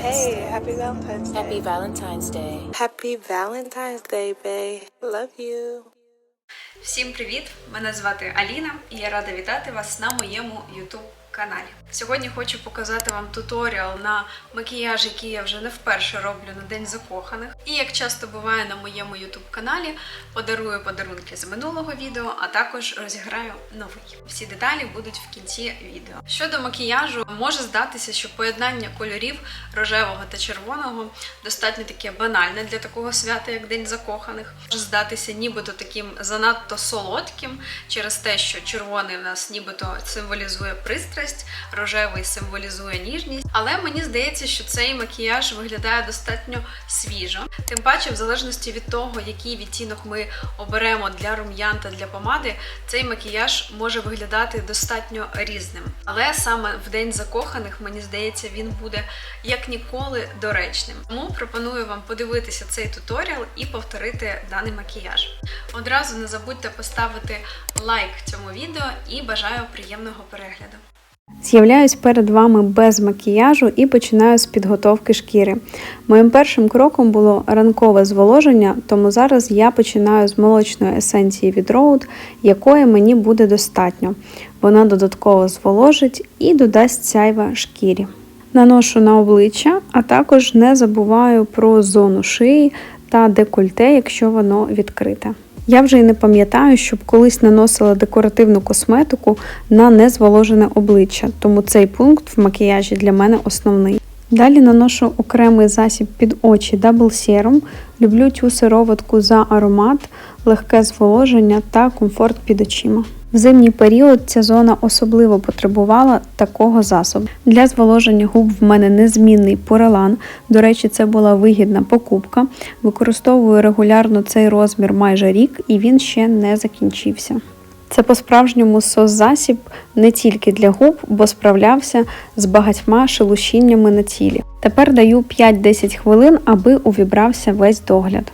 Hey, Day. happy Valentine's Day. Happy Valentine's Day. Happy Valentine's Day, babe. Love you. Всім привіт! Мене звати Аліна і я рада вітати вас на моєму YouTube каналі. Сьогодні хочу показати вам туторіал на макіяж, який я вже не вперше роблю на День закоханих. І як часто буває на моєму YouTube каналі, подарую подарунки з минулого відео, а також розіграю новий. Всі деталі будуть в кінці відео. Щодо макіяжу, може здатися, що поєднання кольорів рожевого та червоного достатньо таке банальне для такого свята, як День закоханих. Може здатися нібито таким занадто солодким через те, що червоний в нас нібито символізує пристрасть, рожевий символізує ніжність. Але мені здається, що цей макіяж виглядає достатньо свіжо. Тим паче, в залежності від того, який відтінок ми оберемо для рум'ян та для помади, цей макіяж може виглядати достатньо різним. Але саме в день закоханих, мені здається, він буде як ніколи доречним. Тому пропоную вам подивитися цей туторіал і повторити даний макіяж. Одразу не забудьте поставити лайк цьому відео і бажаю приємного перегляду. З'являюсь перед вами без макіяжу і починаю з підготовки шкіри. Моїм першим кроком було ранкове зволоження, тому зараз я починаю з молочної есенції від Rode, якої мені буде достатньо. Вона додатково зволожить і додасть сяйва шкірі. Наношу на обличчя, а також не забуваю про зону шиї та декольте, якщо воно відкрите. Я вже й не пам'ятаю, щоб колись наносила декоративну косметику на незволожене обличчя, тому цей пункт в макіяжі для мене основний. Далі наношу окремий засіб під очі Double Serum. Люблю цю сироватку за аромат, легке зволоження та комфорт під очима. В зимній період ця зона особливо потребувала такого засобу. Для зволоження губ в мене незмінний порелан. До речі, це була вигідна покупка. Використовую регулярно цей розмір майже рік, і він ще не закінчився. Це по-справжньому сос-засіб не тільки для губ, бо справлявся з багатьма шелушіннями на тілі. Тепер даю 5-10 хвилин, аби увібрався весь догляд.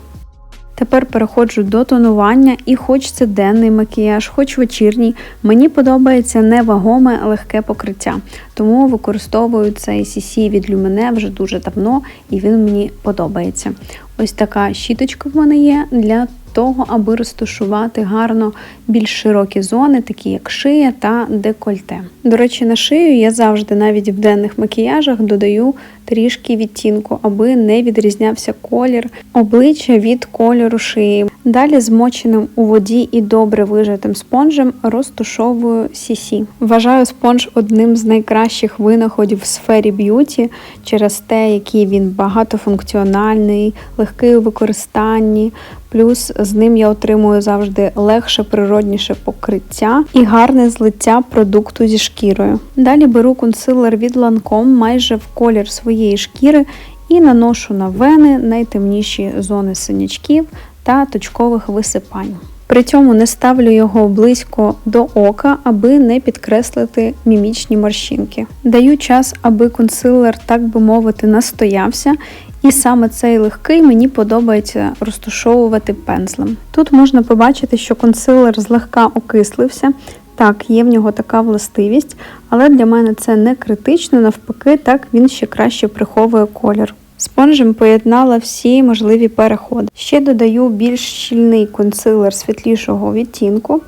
Тепер переходжу до тонування, і хоч це денний макіяж, хоч вечірній, мені подобається невагоме легке покриття. Тому використовую цей CC від Lumene вже дуже давно, і він мені подобається. Ось така щіточка в мене є для того, аби розташувати гарно більш широкі зони, такі як шия та декольте. До речі, на шию я завжди, навіть в денних макіяжах, додаю трішки відтінку, аби не відрізнявся колір обличчя від кольору шиї. Далі змоченим у воді і добре вижатим спонжем розтушовую CC. Вважаю спонж одним з найкращих винаходів в сфері б'юті через те, який він багатофункціональний, легкий у використанні. Плюс з ним я отримую завжди легше, природніше покриття і гарне злиття продукту зі шкірою. Далі беру консилер від Lancome майже в колір своєї шкіри і наношу на вени найтемніші зони синячків та точкових висипань. При цьому не ставлю його близько до ока, аби не підкреслити мімічні морщинки. Даю час, аби консилер, так би мовити, настоявся. І саме цей легкий мені подобається розташовувати пензлем. Тут можна побачити, що консилер злегка окислився. Так, є в нього така властивість, але для мене це не критично, навпаки, так він ще краще приховує колір. Спонжем поєднала всі можливі переходи. Ще додаю більш щільний консилер світлішого відтінку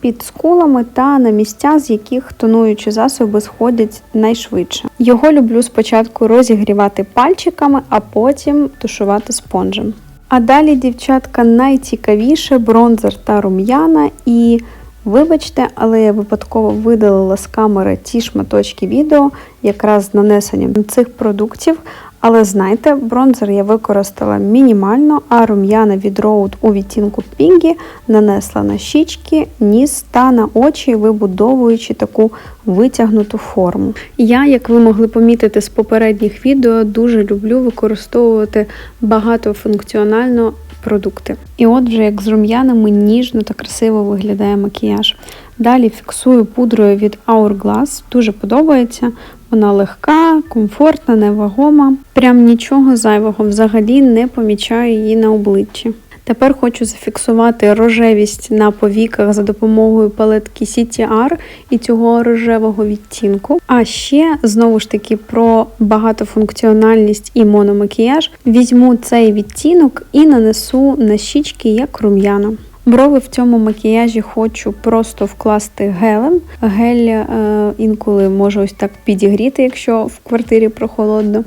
під скулами та на місця, з яких тонуючі засоби сходять найшвидше. Його люблю спочатку розігрівати пальчиками, а потім тушувати спонжем. А далі, дівчатка, найцікавіше бронзер та рум'яна. І вибачте, але я випадково видалила з камери ті шматочки відео, якраз з нанесенням цих продуктів. Але знайте, бронзер я використала мінімально, а рум'яна від Rode у відтінку Пінгі нанесла на щічки, ніс та на очі, вибудовуючи таку витягнуту форму. Я, як ви могли помітити з попередніх відео, дуже люблю використовувати багатофункціонально продукти. І от вже як з рум'янами ніжно та красиво виглядає макіяж. Далі фіксую пудрою від Hourglass, дуже подобається. Вона легка, комфортна, невагома. Прям нічого зайвого взагалі не помічаю її на обличчі. Тепер хочу зафіксувати рожевість на повіках за допомогою палетки CTR і цього рожевого відтінку. А ще знову ж таки про багатофункціональність і мономакіяж. Візьму цей відтінок і нанесу на щічки як рум'яна. Брови в цьому макіяжі хочу просто вкласти гелем. Гель е, інколи може ось так підігріти, якщо в квартирі прохолодно.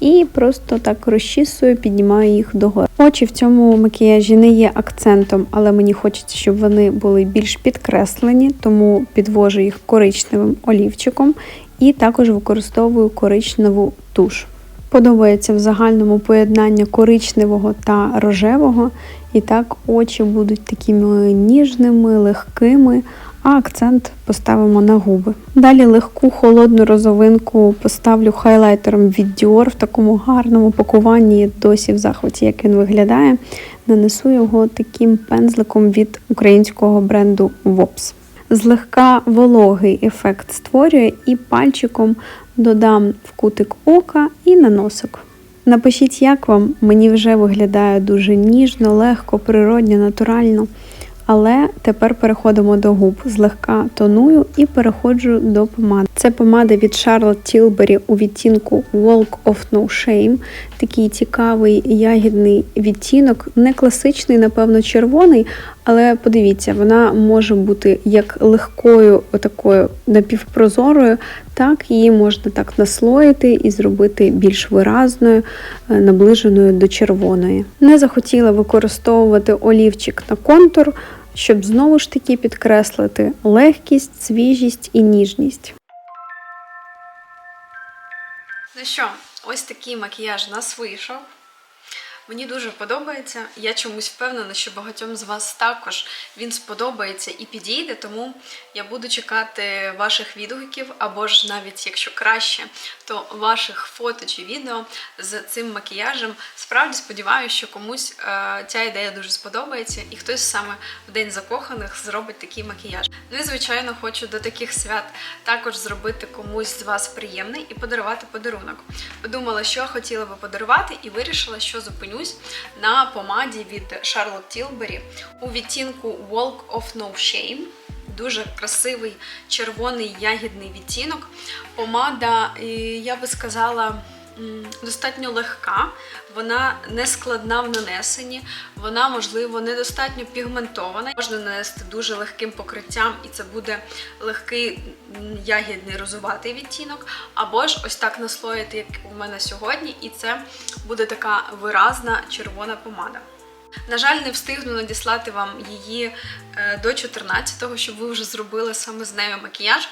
І просто так розчісую, піднімаю їх догори. Очі в цьому макіяжі не є акцентом, але мені хочеться, щоб вони були більш підкреслені, тому підвожу їх коричневим олівчиком і також використовую коричневу туш. Подобається в загальному поєднання коричневого та рожевого, і так очі будуть такими ніжними, легкими, а акцент поставимо на губи. Далі легку холодну розовинку поставлю хайлайтером від Dior в такому гарному пакуванні, досі в захваті, як він виглядає. Нанесу його таким пензликом від українського бренду Vops. Злегка вологий ефект створює і пальчиком додам в кутик ока і на носик. Напишіть, як вам, мені вже виглядає дуже ніжно, легко, природньо, натурально. Але тепер переходимо до губ. Злегка тоную і переходжу до помади. Це помада від Charlotte Tilbury у відтінку Walk of No Shame. Такий цікавий ягідний відтінок, не класичний, напевно, червоний, але подивіться, вона може бути як легкою, отакою напівпрозорою, так її можна так наслоїти і зробити більш виразною, е, наближеною до червоної. Не захотіла використовувати олівчик на контур, щоб знову ж таки підкреслити легкість, свіжість і ніжність. Ну що, ось такий макіяж нас вийшов. Мені дуже подобається. Я чомусь впевнена, що багатьом з вас також він сподобається і підійде, тому я буду чекати ваших відгуків, або ж навіть якщо краще, то ваших фото чи відео з цим макіяжем. Справді сподіваюся, що комусь е, ця ідея дуже сподобається, і хтось саме в день закоханих зробить такий макіяж. Ну і звичайно, хочу до таких свят також зробити комусь з вас приємний і подарувати подарунок. Подумала, що хотіла би подарувати, і вирішила, що зупинюсь на помаді від Charlotte Tilbury у відтінку Walk of No Shame. Дуже красивий червоний ягідний відтінок. Помада, я би сказала, достатньо легка, вона не складна в нанесенні, вона, можливо, недостатньо пігментована. Можна нанести дуже легким покриттям, і це буде легкий ягідний розуватий відтінок. Або ж ось так наслоїти, як у мене сьогодні, і це буде така виразна червона помада. На жаль, не встигну надіслати вам її е, до 14-го, щоб ви вже зробили саме з нею макіяж,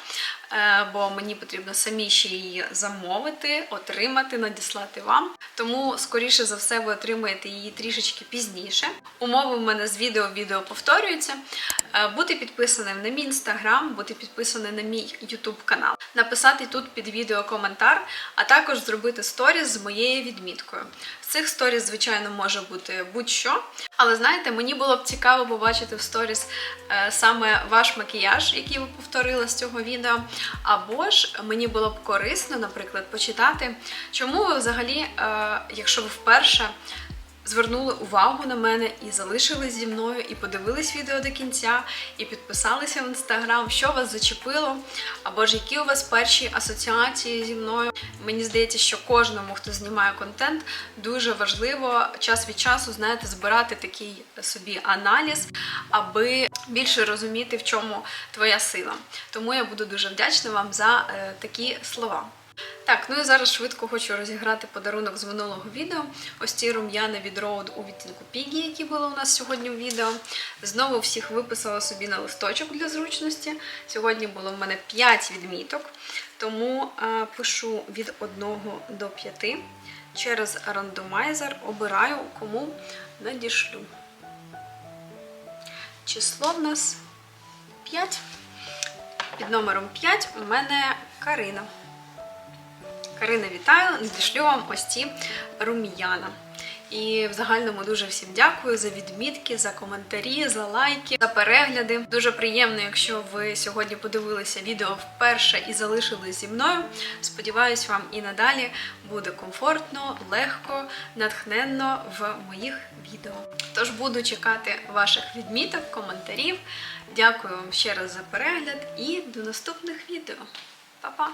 е, бо мені потрібно самі ще її замовити, отримати, надіслати вам. Тому, скоріше за все, ви отримаєте її трішечки пізніше. Умови в мене з відео відео повторюються. Е, Бути підписаним на мій інстаграм, бути підписаним на мій ютуб канал, написати тут під відео коментар, а також зробити сторіс з моєю відміткою. В цих сторіс, звичайно, може бути будь-що. Але знаєте, мені було б цікаво побачити в сторіс е, саме ваш макіяж, який ви повторили з цього відео. Або ж мені було б корисно, наприклад, почитати, чому ви взагалі, е, якщо ви вперше звернули увагу на мене і залишились зі мною, і подивились відео до кінця, і підписалися в інстаграм, що вас зачепило, або ж які у вас перші асоціації зі мною. Мені здається, що кожному, хто знімає контент, дуже важливо час від часу, знаєте, збирати такий собі аналіз, аби більше розуміти, в чому твоя сила. Тому я буду дуже вдячна вам за е, такі слова. Так, ну і зараз швидко хочу розіграти подарунок з минулого відео. Ось ці рум'яни від Road у відтінку Пігі, які були у нас сьогодні в відео. Знову всіх виписала собі на листочок для зручності. Сьогодні було в мене 5 відміток, тому е, пишу від 1 до 5. Через рандомайзер обираю, кому надішлю. Число в нас 5. Під номером 5 у мене Карина. Карина, вітаю! Надішлю вам ось ці рум'яна. І в загальному дуже всім дякую за відмітки, за коментарі, за лайки, за перегляди. Дуже приємно, якщо ви сьогодні подивилися відео вперше і залишились зі мною. Сподіваюсь, вам і надалі буде комфортно, легко, натхненно в моїх відео. Тож буду чекати ваших відміток, коментарів. Дякую вам ще раз за перегляд і до наступних відео. Па-па!